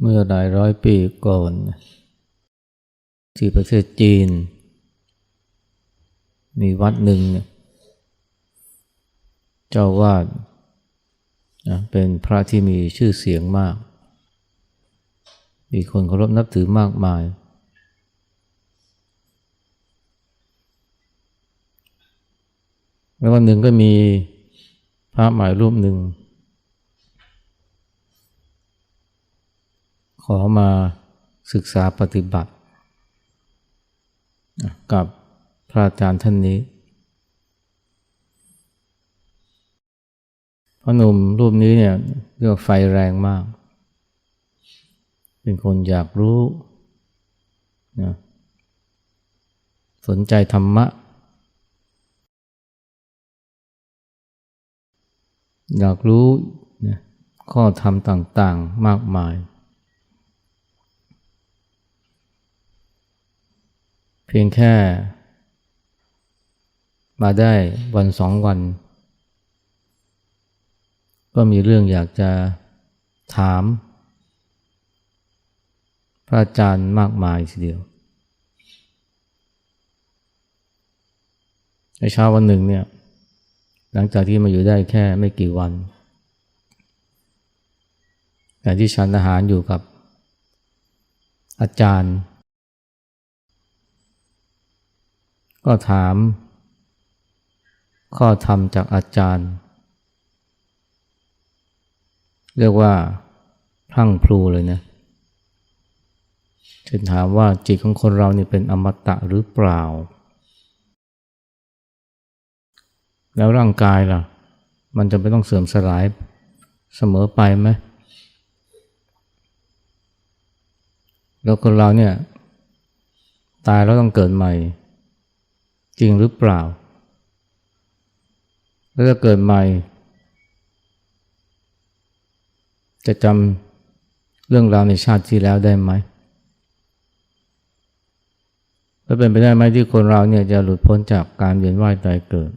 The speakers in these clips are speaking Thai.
เมื่อหลายร้อยปีก่อนที่ประเทศจีน มีวัดหนึ่ง เจ้าวาดเป็นพระที่มีชื่อเสียงมาก มีคนเคารพนับถือมากมาย แล้ววันหนึ่งก็มีพระหมายรูปหนึ่ง ขอมาศึกษาปฏิบัติ กับพระอาจารย์ท่านนี้พระหนุ่มรูปนี้เนี่ยเรียกไฟแรงมาก เป็นคนอยากรู้นะสนใจธรรมะ อยากรู้นะข้อธรรมต่างๆมากมาย เพียงแค่ มาได้วันสองวัน ก็มีเรื่องอยากจะถาม พระอาจารย์มากมายทีเดียว ในเช้าวันหนึ่งเนี่ย หลังจากที่มาอยู่ได้แค่ไม่กี่วัน แต่ที่ฉันอาหารอยู่กับอาจารย์ ก็ถาม ข้อธรรมจากอาจารย์ เรียกว่าพรั่งพลูเลยนะจะถามว่าจิตของคนเรานี่เป็นอมตะหรือเปล่า แล้วร่างกายล่ะ มันจะไม่ต้องเสื่อมสลายเสมอไปไหมแล้วคนเราเนี่ย ตายแล้วต้องเกิดใหม่ จริงหรือเปล่า แล้วถ้าเกิดใหม่ จะจำเรื่องราวในชาติที่แล้วได้ไหมแล้วเป็นไปได้ไหมที่คนเราเนี่ยจะหลุดพ้นจากการเวียนว่ายตายเกิด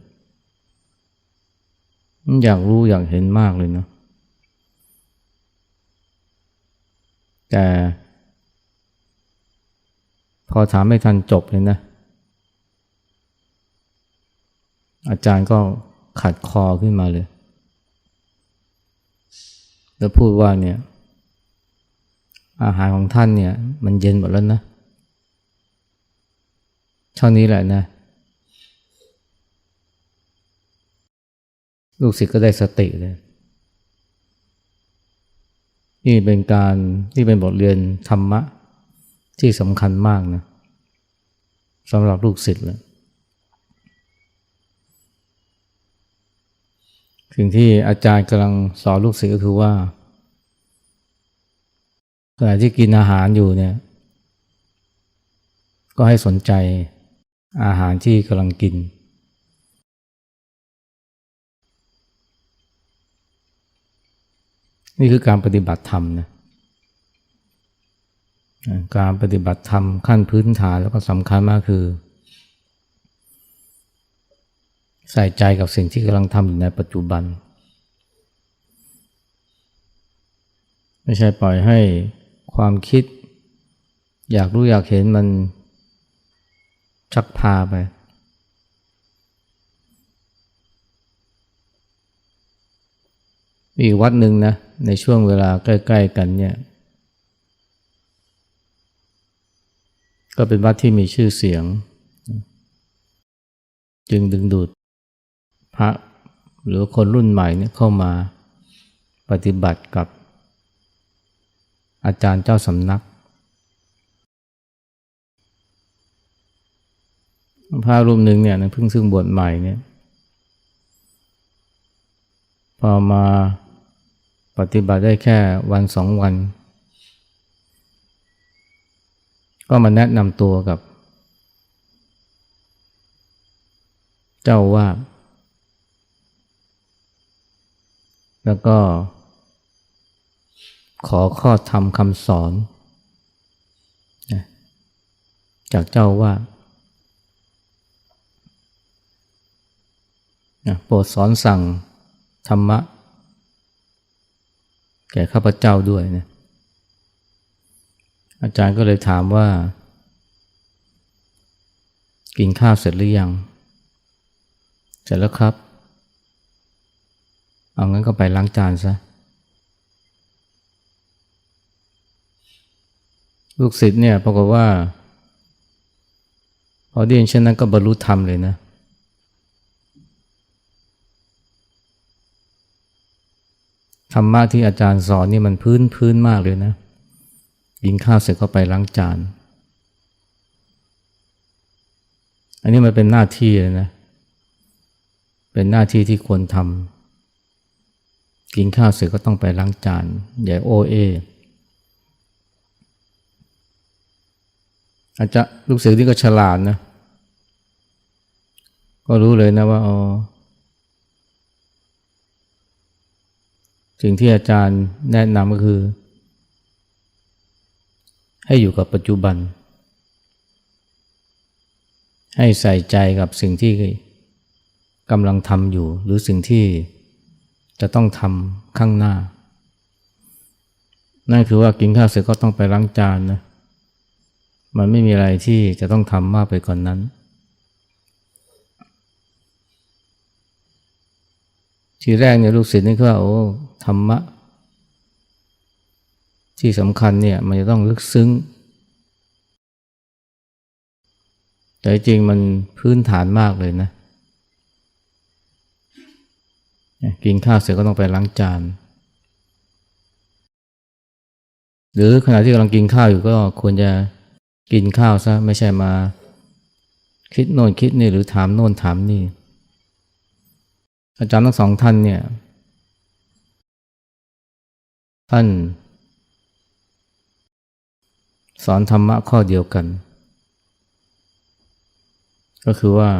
อยากรู้อยากเห็นมากเลยเนาะแต่ พอถามไม่ทันจบเลยนะ อาจารย์ก็ขัดคอขึ้นมาเลย แล้วพูดว่าเนี่ย อาหารของท่านเนี่ย มันเย็นหมดแล้วนะเท่านี้แหละนะ ลูกศิษย์ก็ได้สติเลย นี่เป็นการที่เป็นบทเรียนธรรมะที่สำคัญมากนะสำหรับลูกศิษย์เลย สิ่งที่อาจารย์กำลังสอนลูกศิษย์ก็คือว่าขณะที่กินอาหารอยู่เนี่ย ก็ให้สนใจอาหารที่กำลังกิน นี่คือการปฏิบัติธรรมนะการปฏิบัติธรรมขั้นพื้นฐานแล้วก็สำคัญมากคือ ใส่ใจกับสิ่งที่กำลังทำอยู่ในปัจจุบัน ไม่ใช่ปล่อยให้ความคิด อยากรู้อยากเห็นมันชักพาไปอีวัดหนึ่งนะ ในช่วงเวลาใกล้ ๆ กันเนี่ย ก็เป็นวัดที่มีชื่อเสียง จึงดึงดูด พระหรือคนรุ่นใหม่เนี่ยเข้ามาปฏิบัติกับอาจารย์เจ้าสำนัก พระรูปหนึ่งเนี่ยเพิ่งซึ่งบวชใหม่เนี่ยพอมาปฏิบัติได้แค่วันสองวัน ก็มาแนะนำตัวกับ เจ้าว่า แล้วก็ขอข้อธรรมคำสอน จากเจ้าว่าโปรดสอนสั่งธรรมะ แก่ข้าพเจ้าด้วยนะอาจารย์ก็เลยถามว่า กินข้าวเสร็จหรือยัง เสร็จแล้วครับ เอางั้นก็ไปล้างจานซะ ลูกศิษย์เนี่ยปรากฏว่า พอได้ยินเช่นนั้นก็บรรลุธรรมเลยนะ ธรรมะที่อาจารย์สอนนี่มันพื้นพื้นมากเลยนะ กินข้าวเสร็จก็ไปล้างจาน อันนี้มันเป็นหน้าที่เลยนะ เป็นหน้าที่ที่ควรทำ กินข้าวเสร็จก็ต้องไปล้างจานอย่าโอเออาจจะลูกศิษย์ที่ก็ฉลาดนะ ก็รู้เลยนะว่าอ๋อสิ่งที่อาจารย์แนะนำก็คือ ให้อยู่กับปัจจุบัน ให้ใส่ใจกับสิ่งที่กำลังทำอยู่ หรือสิ่งที่ จะต้องทำข้างหน้า นั่นคือว่ากินข้าวเสร็จก็ต้องไปล้างจานนะ มันไม่มีอะไรที่จะต้องทำมากไปกว่านนั้น ทีแรกเนี่ยลูกศิษย์นี่ก็ว่าโอ้ธรรมะ ที่สำคัญเนี่ยมันจะต้องลึกซึ้ง แต่จริงมันพื้นฐานมากเลยนะ กินข้าวเสร็จก็ต้องไปล้างจาน หรือขณะที่กำลังกินข้าวอยู่ก็ควรจะกินข้าวซะไม่ใช่มา คิดโน่นคิดนี่หรือถามโน่นถามนี่ อาจารย์ทั้งสองท่านเนี่ย ท่าน สอนธรรมะข้อเดียวกัน ก็คือว่า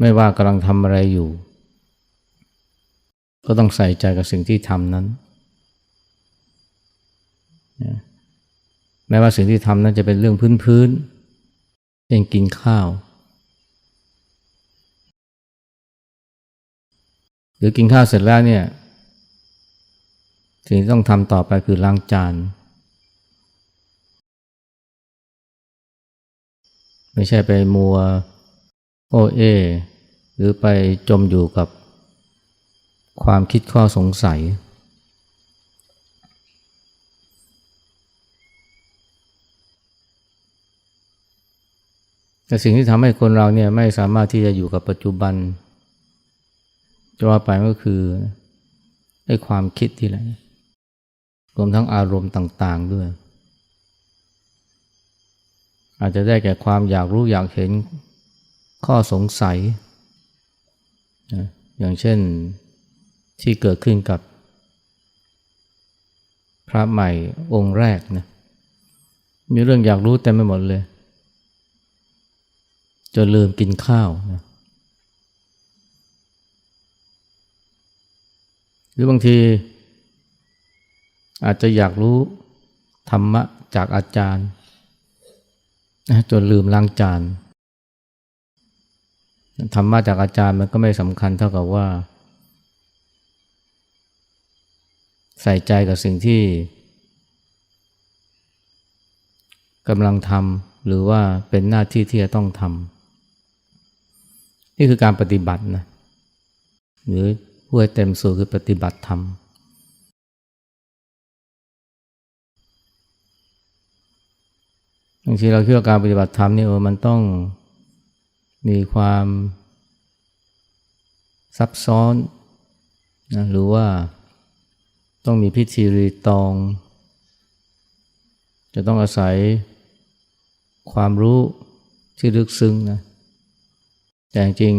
ไม่ว่ากำลังทำอะไรอยู่ ก็ต้องใส่ใจกับสิ่งที่ทำนั้น แม้ว่าสิ่งที่ทำนั้นจะเป็นเรื่องพื้นๆเช่นกินข้าว หรือกินข้าวเสร็จแล้วเนี่ย สิ่งที่ต้องทำต่อไปคือล้างจานไม่ใช่ไปมัว โอเอ หรือไปจมอยู่กับความคิดข้อสงสัย แต่สิ่งที่ทำให้คนเราเนี่ยไม่สามารถที่จะอยู่กับปัจจุบันจะว่าไปก็คือไอ้ความคิดที่แหละรวมทั้งอารมณ์ต่างๆด้วย อาจจะได้แก่ความอยากรู้อยากเห็น ข้อสงสัยอย่างเช่นที่เกิดขึ้นกับพระใหม่องค์แรกนะมีเรื่องอยากรู้เต็มไปหมดเลย จนลืมกินข้าวนะหรือบางที อาจจะอยากรู้ธรรมะจากอาจารย์ จนลืมล้างจาน ธรรมะจากอาจารย์มันก็ไม่สำคัญเท่ากับว่า ใส่ใจกับสิ่งที่กำลังทำหรือว่าเป็นหน้าที่ที่จะต้องทำนี่คือการปฏิบัตินะหรือผู้ให้เต็มสูตรคือปฏิบัติธรรมบางทีเราคิดว่าการปฏิบัติธรรมนี่เออมันต้อง มีความซับซ้อนนะหรือว่าต้องมีพิธีรีตอง จะต้องอาศัยความรู้ที่ลึกซึ้งนะแต่จริง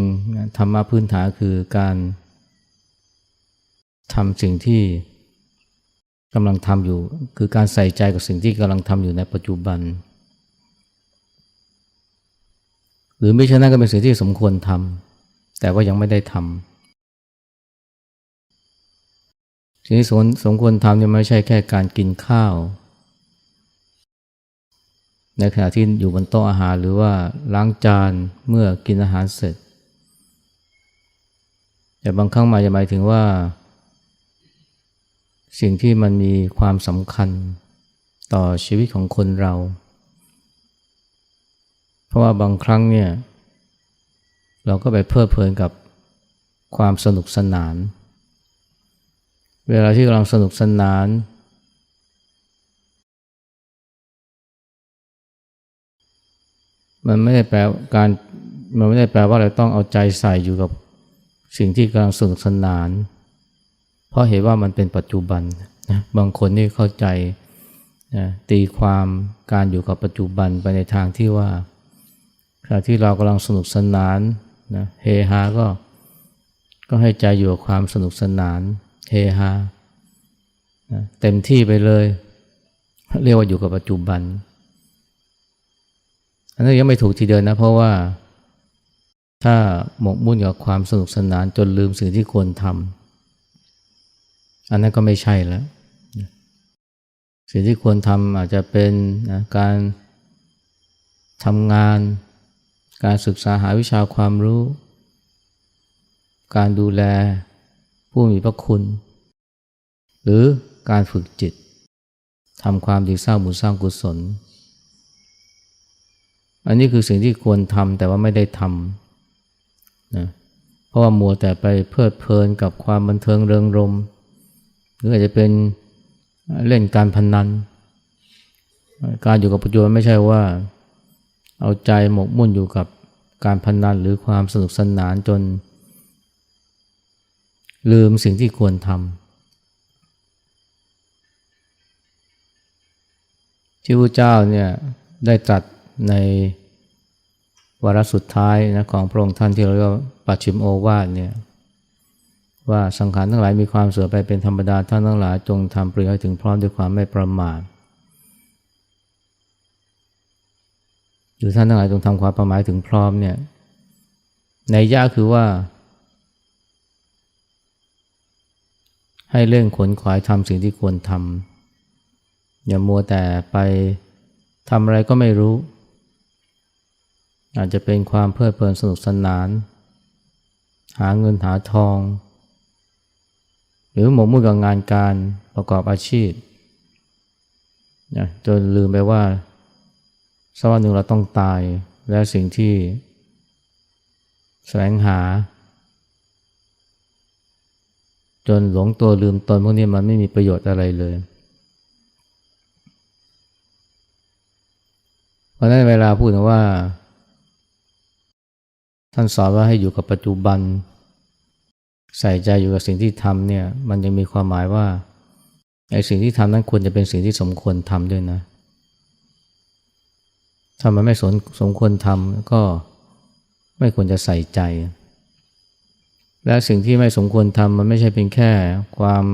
ธรรมะพื้นฐานคือการทำสิ่งที่กำลังทำอยู่ คือการใส่ใจกับสิ่งที่กำลังทำอยู่ในปัจจุบัน หรือไม่ใช่นั่นก็เป็นสิ่งที่สมควรทำแต่ว่ายังไม่ได้ทำสิ่งที่สมควรทำเนี่ยไม่ใช่แค่การกินข้าว ในขณะที่อยู่บนโต๊ะอาหารหรือว่าล้างจานเมื่อกินอาหารเสร็จ แต่บางครั้งมาจะหมายถึงว่า สิ่งที่มันมีความสำคัญต่อชีวิตของคนเรา เพราะว่าบางครั้งเนี่ย เราก็ไปเพลิดเพลินกับความสนุกสนาน เวลาที่กำลังสนุกสนาน มันไม่ได้แปลการมันไม่ได้แปลว่าเราต้องเอาใจใส่อยู่กับสิ่งที่กำลังสนุกสนาน เพราะเห็นว่ามันเป็นปัจจุบันนะบางคนนี่เข้าใจนะตีความการอยู่กับปัจจุบันไปในทางที่ว่า ขณะที่เรากำลังสนุกสนานนะเฮฮาก็ก็ให้ใจอยู่กับความสนุกสนานเฮฮานะเต็มที่ไปเลย เรียกว่าอยู่กับปัจจุบัน อันนี้ยังไม่ถูกทีเดียวนะ เพราะว่าถ้าหมกมุ่นกับความสนุกสนานจนลืมสิ่งที่ควรทำอันนั้นก็ไม่ใช่แล้ว สิ่งที่ควรทำอาจจะเป็นนะการทำงาน การศึกษาหาวิชาความรู้ การดูแลผู้มีพระคุณ หรือการฝึกจิตทำความดีสร้างบุญสร้างกุศล อันนี้คือสิ่งที่ควรทำแต่ว่าไม่ได้ทำนะเพราะว่ามัวแต่ไปเพลิดเพลินกับความบันเทิงเริงรม หรืออาจจะเป็นเล่นการพนนัน การอยู่กับปัจจุบันไม่ใช่ว่า เอาใจหมกมุ่นอยู่กับการพนันหรือความสนุกสนานจน ลืมสิ่งที่ควรทำที่พระเจ้าเนี่ยได้ตรัสในวาระสุดท้ายนะของพระองค์ท่านที่เราเรียกว่าปัจฉิมโอวาทเนี่ยว่าสังขารทั้งหลายมีความเสื่อมไปเป็นธรรมดาท่านทั้งหลายจงทำปริยให้ถึงพร้อมด้วยความไม่ประมาท หรือท่านทั้งหลายจงทำความประมาทถึงพร้อมเนี่ย ในยะคือว่า ให้เร่งขนขวายทำสิ่งที่ควรทำอย่ามัวแต่ไปทำอะไรก็ไม่รู้ อาจจะเป็นความเพลิดเพลินสนุกสนาน หาเงินหาทอง หรือหมกมุ่นกับงานการประกอบอาชีพนะจนลืมไปว่า สักวันหนึ่งเราต้องตายและสิ่งที่แสวงหา จนหลงตัวลืมตนพวกนี้มันไม่มีประโยชน์อะไรเลย เพราะนั้นเวลาพูดว่า ท่านสอนว่าให้อยู่กับปัจจุบัน ใส่ใจอยู่กับสิ่งที่ทำเนี่ย มันยังมีความหมายว่าไอ้สิ่งที่ทำนั้นควรจะเป็นสิ่งที่สมควรทำด้วยนะ ถ้ามันไม่สมสมควรทำก็ไม่ควรจะใส่ใจ และสิ่งที่ไม่สมควรทำมันไม่ใช่เพียงแค่ความ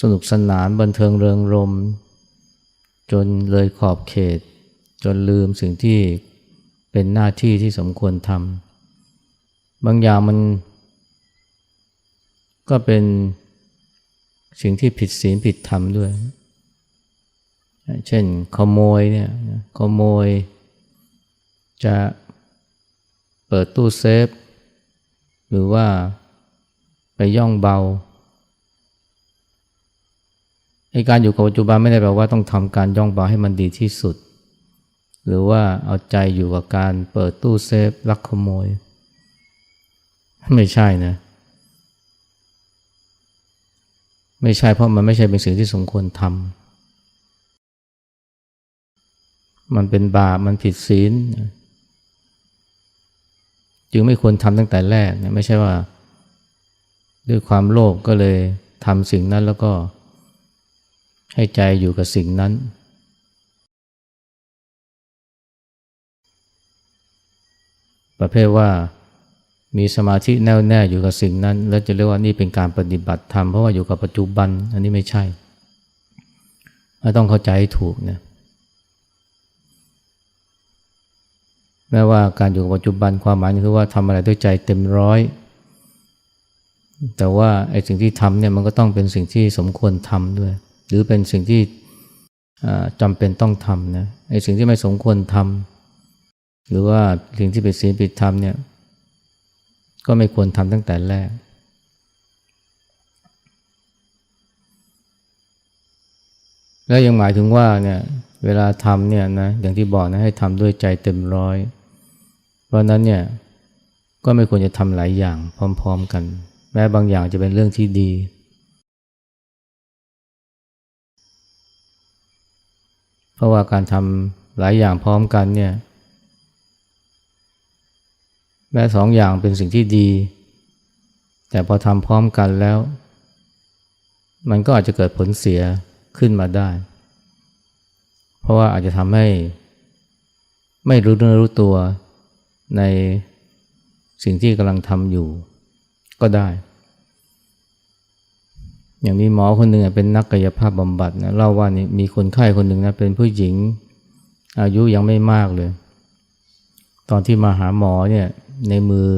สนุกสนานบันเทิงเริงรม จนเลยขอบเขต จนลืมสิ่งที่เป็นหน้าที่ที่สมควรทำบางอย่างมัน ก็เป็นสิ่งที่ผิดศีลผิดธรรมด้วย เช่นขโมยเนี่ยขโมย จะเปิดตู้เซฟ หรือว่าไปย่องเบาไอการอยู่กับปัจจุบันไม่ได้แปลว่าต้องทำการย่องเบาให้มันดีที่สุด หรือว่าเอาใจอยู่กับการเปิดตู้เซฟลักขโมย ไม่ใช่นะ ไม่ใช่เพราะมันไม่ใช่เป็นสิ่งที่สมควรทำ มันเป็นบาปมันผิดศีลจึงไม่ควรทำตั้งแต่แรกนะไม่ใช่ว่า ด้วยความโลภกก็เลยทำสิ่งนั้นแล้วก็ให้ใจอยู่กับสิ่งนั้น ประเภทว่ามีสมาธิแน่วแน่อยู่กับสิ่งนั้น แล้วจะเรียกว่านี่เป็นการปฏิบัติธรรมเพราะว่าอยู่กับปัจจุบัน อันนี้ไม่ใช่ ต้องเข้าใจให้ถูกนะ แม้ว่าการอยู่กับปัจจุบันความหมายคือว่าทำอะไรด้วยใจเต็มร้อย แต่ว่าไอ้สิ่งที่ทำเนี่ยมันก็ต้องเป็นสิ่งที่สมควรทำด้วย หรือเป็นสิ่งที่จำเป็นต้องทำนะไอ้สิ่งที่ไม่สมควรทำหรือว่าสิ่งที่เป็นศีลผิดธรรมเนี่ยก็ไม่ควรทำตั้งแต่แรก แล้วยังหมายถึงว่าเนี่ยเวลาทำเนี่ยนะอย่างที่บอกนะให้ทำด้วยใจเต็มร้อย เพราะนั้นเนี่ยก็ไม่ควรจะทำหลายอย่างพร้อม ๆกัน แม้บางอย่างจะเป็นเรื่องที่ดี เพราะว่าการทำหลายอย่างพร้อมกันเนี่ยแม้สองอย่างเป็นสิ่งที่ดี แต่พอทำพร้อมกันแล้ว มันก็อาจจะเกิดผลเสียขึ้นมาได้ เพราะว่าอาจจะทำให้ไม่รู้เนื้อรู้ตัว ในสิ่งที่กำลังทำอยู่ก็ได้ อย่างมีหมอคนหนึ่งเป็นนักกายภาพบำบัดนะเล่าว่านี่มีคนไข้คนหนึ่งนะเป็นผู้หญิงอายุยังไม่มากเลย ตอนที่มาหาหมอเนี่ยในมือ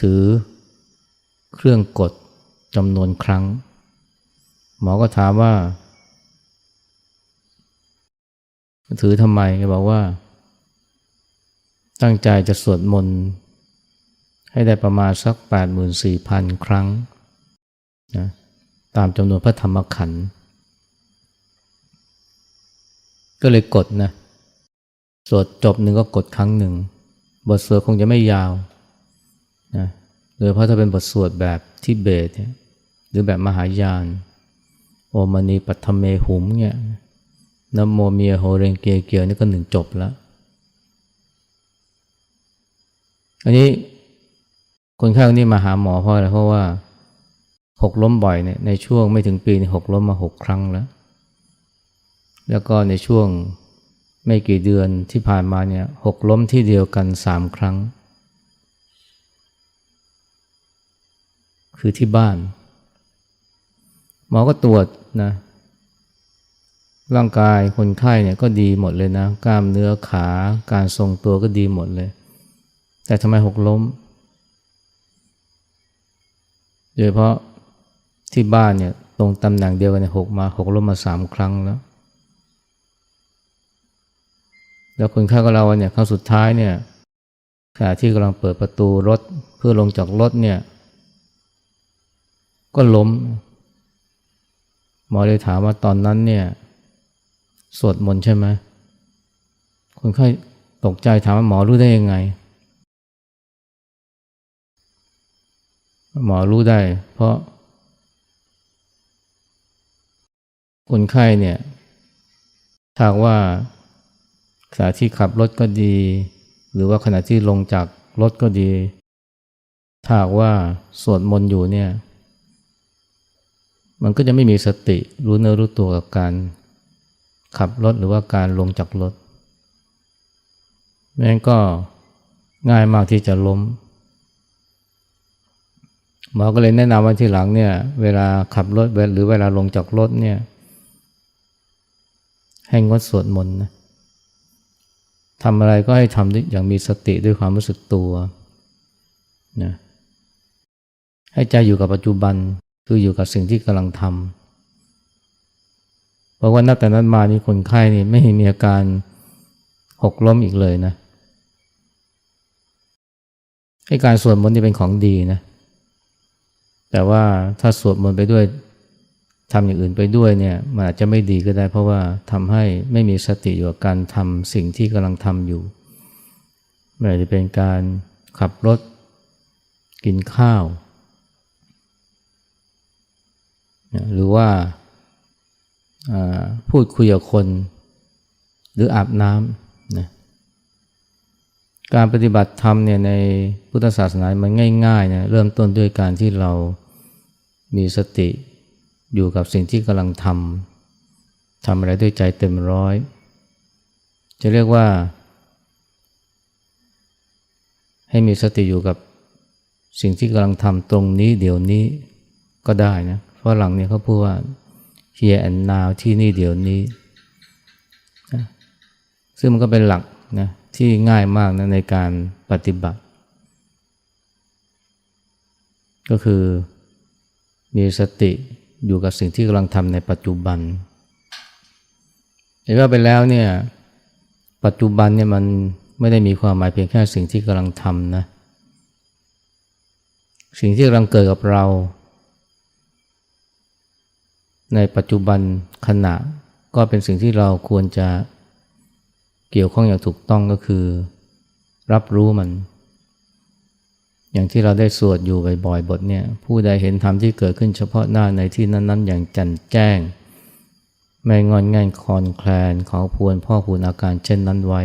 ถือเครื่องกดจำนวนครั้ง หมอก็ถามว่า ถือทำไมแกบอกว่า ตั้งใจจะสวดมนต์ให้ได้ประมาณสัก 84,000 ครั้งนะตามจำนวนพระธรรมขันธ์ก็เลยกดนะสวดจบหนึ่งก็กดครั้งหนึ่ง บทสวดคงจะไม่ยาวนะโดยเพราะถ้าเป็นบทสวดแบบทิเบตเนี่ยหรือแบบมหายาน โอมานีปัทเมหุมเนี่ยนโมเมียโฮเรงเกียเกียวนี่ก็หนึ่งจบแล้ว อันนี้คนไข้คนนี้มาหาหมอเพราะอะไรเพราะว่าหกล้มบ่อยเนี่ยในช่วงไม่ถึงปีหกล้มมาหกครั้งแล้ว แล้วก็ในช่วงไม่กี่เดือนที่ผ่านมาเนี่ยหกล้มที่เดียวกันสามครั้ง คือที่บ้าน หมอก็ตรวจนะ ร่างกายคนไข้เนี่ยก็ดีหมดเลยนะ กล้ามเนื้อขา การทรงตัวก็ดีหมดเลย แต่ทำไมหกล้ม โดยเพราะที่บ้านเนี่ยตรงตำแหน่งเดียวกันเนี่ยหกมาหกล้มมาสามครั้งแล้ว แล้วคนไข้ก็เราเนี่ยครั้งสุดท้ายเนี่ยขณะที่กำลังเปิดประตูรถเพื่อลงจากรถเนี่ย ก็ล้ม หมอเลยถามว่าตอนนั้นเนี่ย สวดมนต์ใช่ไหมคนไข้ตกใจถามว่าหมอรู้ได้ยังไง หมอรู้ได้ เพราะ คนไข้เนี่ยถ้าว่าขณะที่ขับรถก็ดี หรือว่าขณะที่ลงจากรถก็ดี ถ้าว่าสวดมนต์อยู่เนี่ย มันก็จะไม่มีสติรู้เนื้อรู้ตัวกับการขับรถหรือว่าการลงจากรถแม่งก็ง่ายมากที่จะล้ม หมอก็เลยแนะนำว่าที่หลังเนี่ย เวลาขับรถหรือเวลาลงจากรถเนี่ย ให้งดสวดมนต์นะทำอะไรก็ให้ทำอย่างมีสติด้วยความรู้สึกตัวนะให้ใจอยู่กับปัจจุบันคืออยู่กับสิ่งที่กำลังทำเพราะว่านับแต่นั้นมานี่คนไข้นี่ไม่มีอาการหกล้มอีกเลยนะให้การสวดมนต์นี่เป็นของดีนะ แต่ว่าถ้าสวดมนต์ไปด้วยทำอย่างอื่นไปด้วยเนี่ยมันอาจจะไม่ดีก็ได้ เพราะว่าทำให้ไม่มีสติอยู่กับการทำสิ่งที่กำลังทำอยู่ไม่ว่าจะเป็นการขับรถ กินข้าว หรือว่าพูดคุยกับคนหรืออาบน้ำนะการปฏิบัติธรรมเนี่ยในพุทธศาสนามันง่ายๆนะเริ่มต้นด้วยการที่เรา มีสติอยู่กับสิ่งที่กำลังทำทำอะไรด้วยใจเต็มร้อย จะเรียกว่า ให้มีสติอยู่กับสิ่งที่กำลังทำตรงนี้เดี๋ยวนี้ก็ได้นะเพราะหลังนี้เขาพูดว่า here and now ที่นี่เดี๋ยวนี้ซึ่งมันก็เป็นหลักนะที่ง่ายมากนะในการปฏิบัติ ก็คือ มีสติอยู่กับสิ่งที่กำลังทำในปัจจุบันเห็นว่าไปแล้วเนี่ยปัจจุบันเนี่ยมันไม่ได้มีความหมายเพียงแค่สิ่งที่กำลังทำนะสิ่งที่กำลังเกิดกับเรา ในปัจจุบันขณะก็เป็นสิ่งที่เราควรจะเกี่ยวข้องอย่างถูกต้องก็คือ รับรู้มัน อย่างที่เราได้สวดอยู่บ่อยๆบทเนี่ยผู้ใดเห็นธรรมที่เกิดขึ้นเฉพาะหน้าในที่นั้น ๆ อย่างแจ่มแจ้ง ไม่งอนง่ายคลอนแคลนขอพวนพ่อคูณอาการเช่นนั้นไว้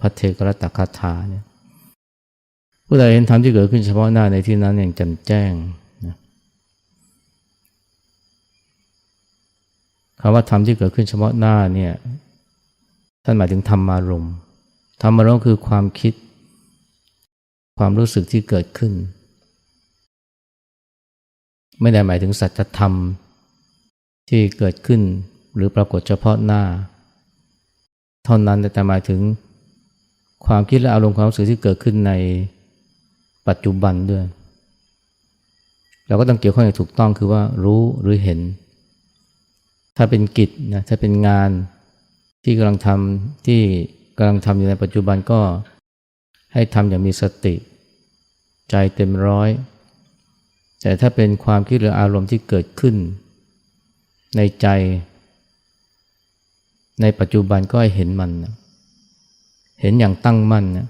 พระเทกรตคาถาเนี่ยผู้ใดเห็นธรรมที่เกิดขึ้นเฉพาะหน้าในที่นั้นอย่างแจ่มแจ้งนะคำว่าธรรมที่เกิดขึ้นเฉพาะหน้าเนี่ยท่านหมายถึงธรรมารมณ์ธรรมารมณ์คือความคิด ความรู้สึกที่เกิดขึ้น ไม่ได้หมายถึงสัจธรรม ที่เกิดขึ้นหรือปรากฏเฉพาะหน้า เท่านั้นแต่หมายถึงความคิดและอารมณ์ความรู้สึกที่เกิดขึ้นในปัจจุบันด้วย เราก็ต้องเกี่ยวข้องอย่างถูกต้องคือว่ารู้หรือเห็น ถ้าเป็นกิจนะถ้าเป็นงานที่กำลังทำที่กำลังทำอยู่ในปัจจุบันก็ให้ทำอย่างมีสติ ใจเต็มร้อย แต่ถ้าเป็นความคิดหรืออารมณ์ที่เกิดขึ้น ในใจ ในปัจจุบันก็ให้เห็นมันนะเห็นอย่างตั้งมั่นนะ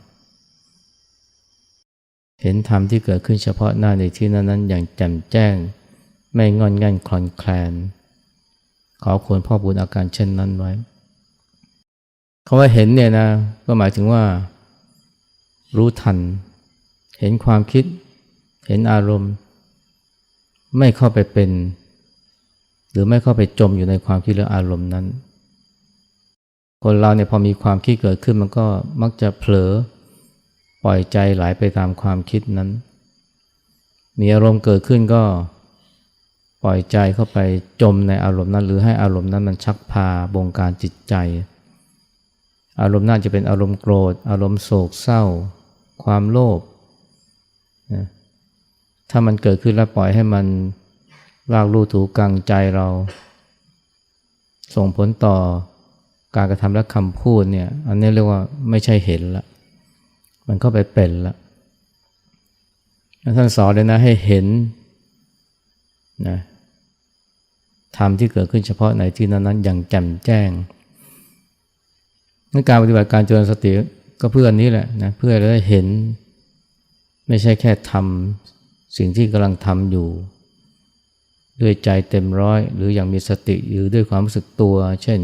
เห็นธรรมที่เกิดขึ้นเฉพาะหน้าในที่นั้นนั้นอย่างแจ่มแจ้ง ไม่งอนงันคลอนแคลน ขอควรพ่อบุญอาการเช่นนั้นไว้คาว่าเห็นเนี่ยนะก็หมายถึงว่า รู้ทัน เห็นความคิด เห็นอารมณ์ ไม่เข้าไปเป็น หรือไม่เข้าไปจมอยู่ในความคิดหรืออารมณ์นั้น คนเราเนี่ยพอมีความคิดเกิดขึ้นมันก็มักจะเผลอปล่อยใจไหลไปตามความคิดนั้น มีอารมณ์เกิดขึ้นก็ปล่อยใจเข้าไปจมในอารมณ์นั้น หรือให้อารมณ์นั้นมันชักพาบงการจิตใจ อารมณ์น่าจะเป็นอารมณ์โกรธ อารมณ์โศกเศร้า ความโลภ นะถ้ามันเกิดขึ้นแล้วปล่อยให้มันลากลู่ถูกกังใจเรา ส่งผลต่อการกระทำและคำพูดเนี่ย อันนี้เรียกว่าไม่ใช่เห็นละมันเข้าไปเป็นละท่านสอนเลยนะให้เห็นนะธรรมที่เกิดขึ้นเฉพาะในที่นั้นๆอย่างแจ่มแจ้งการปฏิบัติการเจริญสติก็เพื่อนนี้แหละนะเพื่อเราได้เห็น ไม่ใช่แค่ทำสิ่งที่กำลังทำอยู่ ด้วยใจเต็มร้อย หรืออย่างมีสติหรือด้วยความรู้สึกตัว เช่น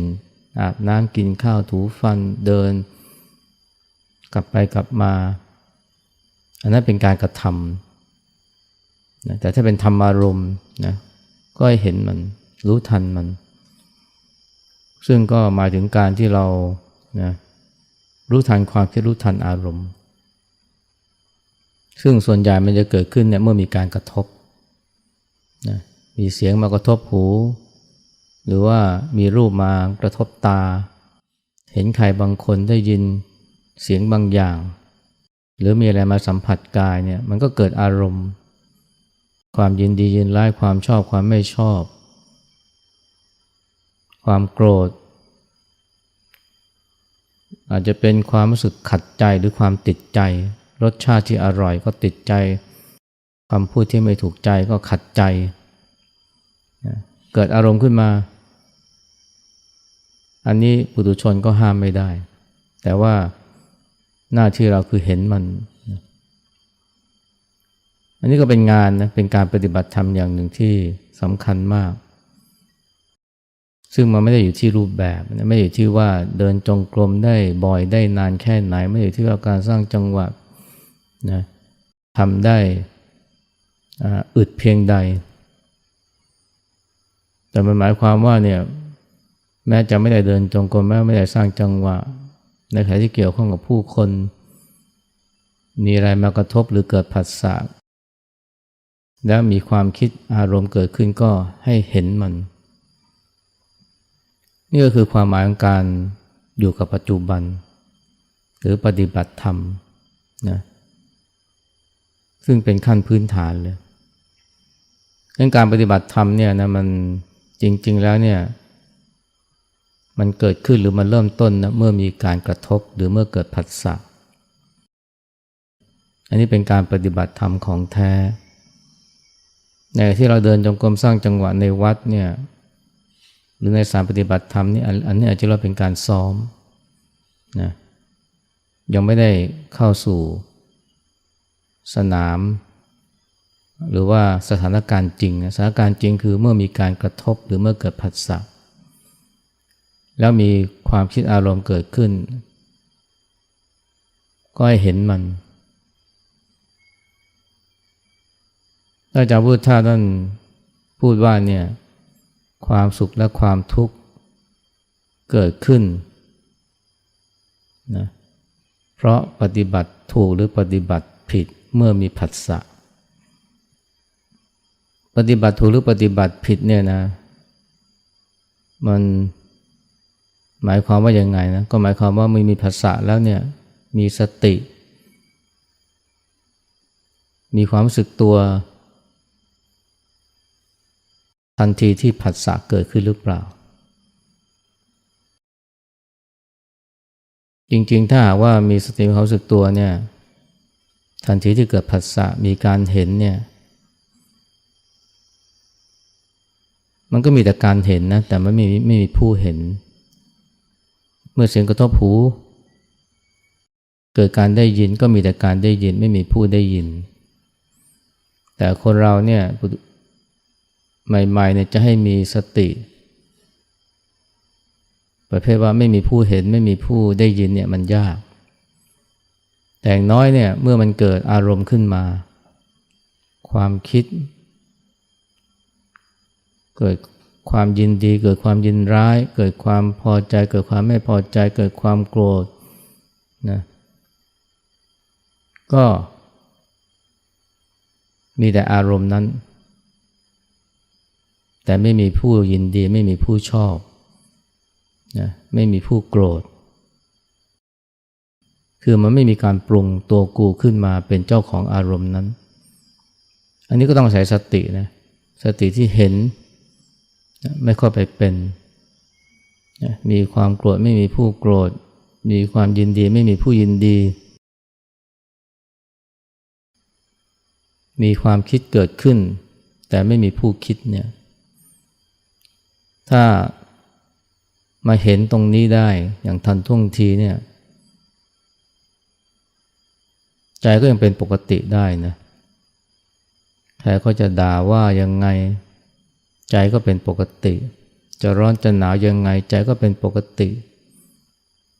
อาบน้ำกินข้าวถูฟันเดิน กลับไปกลับมา อันนั้นเป็นการกระทำนะแต่ถ้าเป็นธรรมารมณ์นะก็เห็นมันรู้ทันมัน ซึ่งก็หมายถึงการที่เรานะรู้ทันความคิดรู้ทันอารมณ์ ซึ่งส่วนใหญ่มันจะเกิดขึ้นเนี่ยเมื่อมีการกระทบนะมีเสียงมากระทบหู หรือว่ามีรูปมากระทบตา เห็นใครบางคนได้ยินเสียงบางอย่าง หรือมีอะไรมาสัมผัสกายเนี่ยมันก็เกิดอารมณ์ ความยินดียินร้ายความชอบความไม่ชอบ ความโกรธ อาจจะเป็นความรู้สึกขัดใจหรือความติดใจ รสชาติที่อร่อยก็ติดใจคำพูดที่ไม่ถูกใจก็ขัดใจ เกิดอารมณ์ขึ้นมา อันนี้ปุถุชนก็ห้ามไม่ได้ แต่ว่าหน้าที่เราคือเห็นมัน อันนี้ก็เป็นงานนะ เป็นการปฏิบัติธรรมอย่างหนึ่งที่สำคัญมาก ซึ่งมันไม่ได้อยู่ที่รูปแบบ ไม่ได้อยู่ที่ว่าเดินจงกรมได้บ่อยได้นานแค่ไหน ไม่ได้อยู่ที่ว่าการสร้างจังหวะ นะทำได้อึดเพียงใด แต่มันหมายความว่าเนี่ยแม้จะไม่ได้เดินจงกรมแม้ไม่ได้สร้างจังหวะ ในขณะที่เกี่ยวข้องกับผู้คน มีอะไรมากระทบหรือเกิดผัสสะแล้วมีความคิดอารมณ์เกิดขึ้นก็ให้เห็นมัน นี่ก็คือความหมายของการอยู่กับปัจจุบัน หรือปฏิบัติธรรมนะ ซึ่งเป็นขั้นพื้นฐานเลยเรื่องการปฏิบัติธรรมเนี่ยนะมันจริง ๆ แล้วเนี่ยมันเกิดขึ้นหรือมันเริ่มต้นนะเมื่อมีการกระทบหรือเมื่อเกิดผัสสะอันนี้เป็นการปฏิบัติธรรมของแท้ในที่เราเดินจงกรมสร้างจังหวะในวัดเนี่ยหรือในสารปฏิบัติธรรมนี่อันนี้อาจจะเราเป็นการซ้อมนะยังไม่ได้เข้าสู่ สนาม หรือว่าสถานการณ์จริง สถานการณ์จริงคือเมื่อมีการกระทบหรือเมื่อเกิดผัสสะแล้วมีความคิดอารมณ์เกิดขึ้น ก็ให้เห็นมันอาจารย์พุทธาท่านพูดว่าเนี่ยความสุขและความทุกข์เกิดขึ้นนะเพราะปฏิบัติถูกหรือปฏิบัติผิด เมื่อมีผัสสะปฏิบัติถูกหรือปฏิบัติผิดเนี่ยนะ มันหมายความว่าอยังไงนะก็หมายความว่าไม่มีผัสสะแล้วเนี่ยมีสติ มีความรู้สึกตัว ทันทีที่ผัสสะเกิดขึ้นหรือเปล่า จริงๆถ้าหากว่ามีสติมีความรู้สึกตัวเนี่ย ทันทีที่เกิดผัสสะมีการเห็นเนี่ย มันก็มีแต่การเห็นนะ แต่ไม่มีไม่มีผู้เห็น เมื่อเสียงกระทบหู เกิดการได้ยินก็มีแต่การได้ยินไม่มีผู้ได้ยิน แต่คนเราเนี่ยใหม่ๆเนี่ยจะให้มีสติ ประเภทว่าไม่มีผู้เห็นไม่มีผู้ได้ยินเนี่ยมันยาก แต่อย่างน้อยเนี่ยเมื่อมันเกิดอารมณ์ขึ้นมา ความคิด เกิดความยินดี เกิดความยินร้าย เกิดความพอใจ เกิดความไม่พอใจ เกิดความโกรธนะก็มีแต่อารมณ์นั้น แต่ไม่มีผู้ยินดี ไม่มีผู้ชอบนะไม่มีผู้โกรธ คือมันไม่มีการปรุงตัวกูขึ้นมาเป็นเจ้าของอารมณ์นั้น อันนี้ก็ต้องใช้สตินะสติที่เห็นไม่เข้าไปเป็น มีความโกรธไม่มีผู้โกรธ มีความยินดีไม่มีผู้ยินดี มีความคิดเกิดขึ้น แต่ไม่มีผู้คิดเนี่ยถ้ามาเห็นตรงนี้ได้อย่างทันท่วงทีเนี่ย ใจก็ยังเป็นปกติได้นะใครก็จะด่าว่ายังไง ใจก็เป็นปกติ จะร้อนจะหนาวยังไง ใจก็เป็นปกติ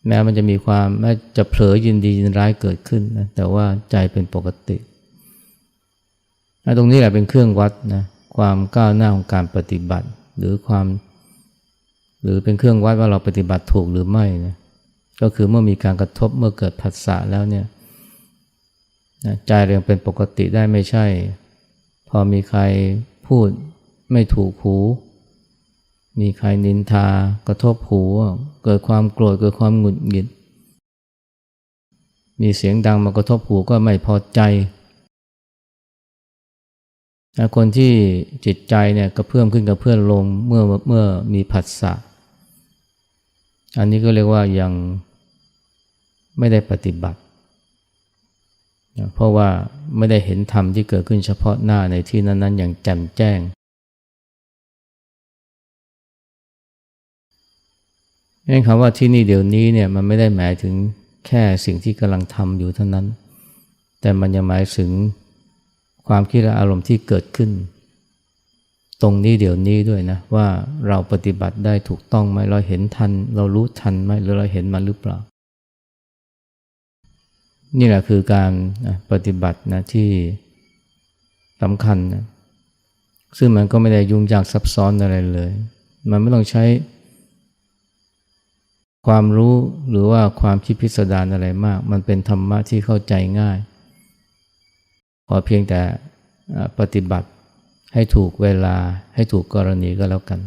แม้มันจะมีความแม้จะเผลอยินดียินร้ายเกิดขึ้นนะแต่ว่าใจเป็นปกติตรงนี้แหละเป็นเครื่องวัดนะความก้าวหน้าของการปฏิบัติ หรือความหรือเป็นเครื่องวัดว่าเราปฏิบัติถูกหรือไม่นะก็คือเมื่อมีการกระทบเมื่อเกิดผัสสะแล้วเนี่ย ใจเรียงเป็นปกติได้ไม่ใช่ พอมีใครพูดไม่ถูกหู มีใครนินทากระทบหู เกิดความโกรธเกิดความหงุดหงิด มีเสียงดังมากระทบหูก็ไม่พอใจคนที่จิตใจเนี่ยกระเพื่อมขึ้นกระเพื่อมลงเมื่อเมื่อมีผัสสะอันนี้ก็เรียกว่ายังไม่ได้ปฏิบัติ เพราะว่าไม่ได้เห็นธรรมที่เกิดขึ้นเฉพาะหน้าในที่นั้นๆ อย่างแจ่มแจ้งนั่นคำว่าที่นี่เดี๋ยวนี้เนี่ยมันไม่ได้หมายถึงแค่สิ่งที่กำลังทำอยู่เท่านั้น แต่มันยังหมายถึงความคิดและอารมณ์ที่เกิดขึ้น ตรงนี้เดี๋ยวนี้ด้วยนะว่าเราปฏิบัติได้ถูกต้องไหมเราเห็นทัน เรารู้ทันไหมหรือเราเห็นมันหรือเปล่า นี่แหละคือการปฏิบัตินะที่สำคัญนะซึ่งมันก็ไม่ได้ยุ่งยากซับซ้อนอะไรเลย มันไม่ต้องใช้ ความรู้หรือว่าความคิดพิสดารอะไรมาก มันเป็นธรรมะที่เข้าใจง่าย ขอเพียงแต่ปฏิบัติให้ถูกเวลาให้ถูกกรณีก็แล้วกัน